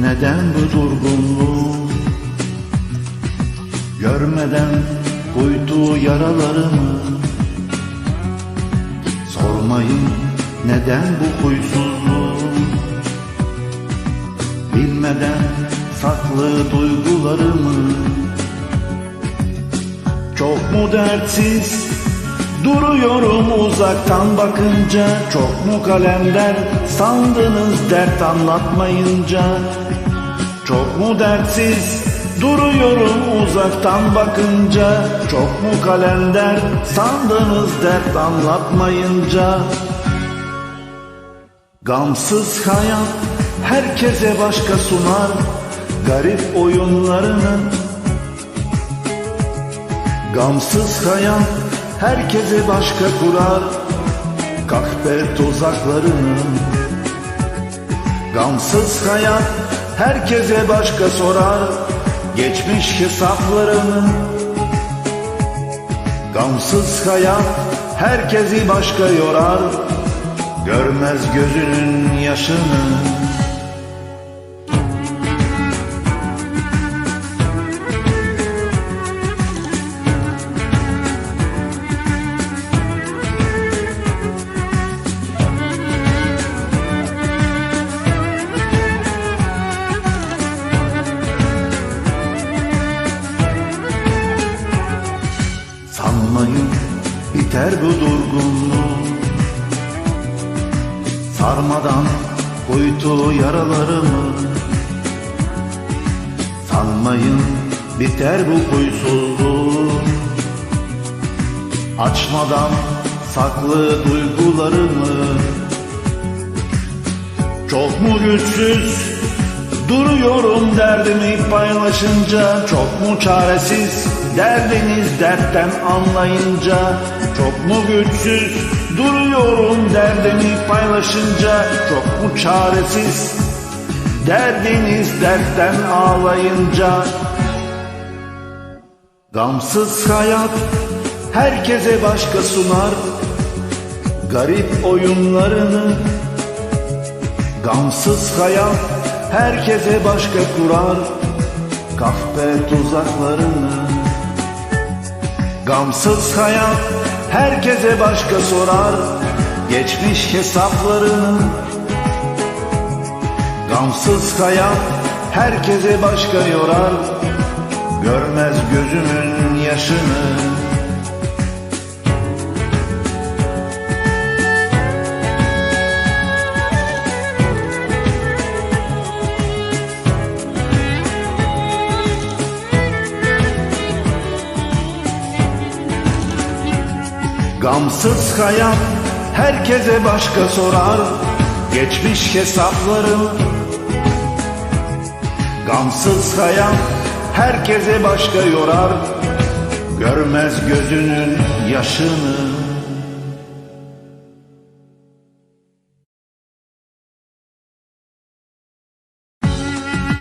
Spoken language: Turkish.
neden bu durgunluğu Görmeden kuytuğu yaralarımı? Sormayın neden bu huysuzluğu? Bilmeden saklı duygularımı? Çok mu dertsiz Duruyorum uzaktan bakınca Çok mu kalender Sandınız dert anlatmayınca? Çok mu dertsiz Duruyorum uzaktan bakınca? Çok mu kalender Sandınız dert anlatmayınca? Gamsız hayat herkese başka sunar Garip oyunlarını. Gamsız hayat herkese başka kurar. Kahpe tuzaklarını. Gamsız hayat herkese başka sorar. Geçmiş hesaplarını. Gamsız hayat herkesi başka yorar. Görmez gözünün yaşını biter bu durgunluğu. Sarmadan kuytu yaralarımı. Sanmayın biter bu huysuzluğu. Açmadan saklı duygularımı. Çok mu güçsüz Duruyorum derdimi paylaşınca. Çok mu çaresiz Derdiniz dertten anlayınca? Çok mu güçsüz Duruyorum derdimi paylaşınca? Çok mu çaresiz Derdiniz dertten ağlayınca? Gamsız hayat herkese başka sunar. Garip oyunlarını Gamsız hayat herkese başka kurar Kahpe tuzaklarını Gamsız hayat herkese başka sorar. Geçmiş hesaplarını Gamsız hayat herkese başka yorar. Görmez gözümün yaşını Gamsız hayat herkese başka sorar. Geçmiş hesaplarım. Gamsız hayat herkese başka yorar. Görmez gözünün yaşını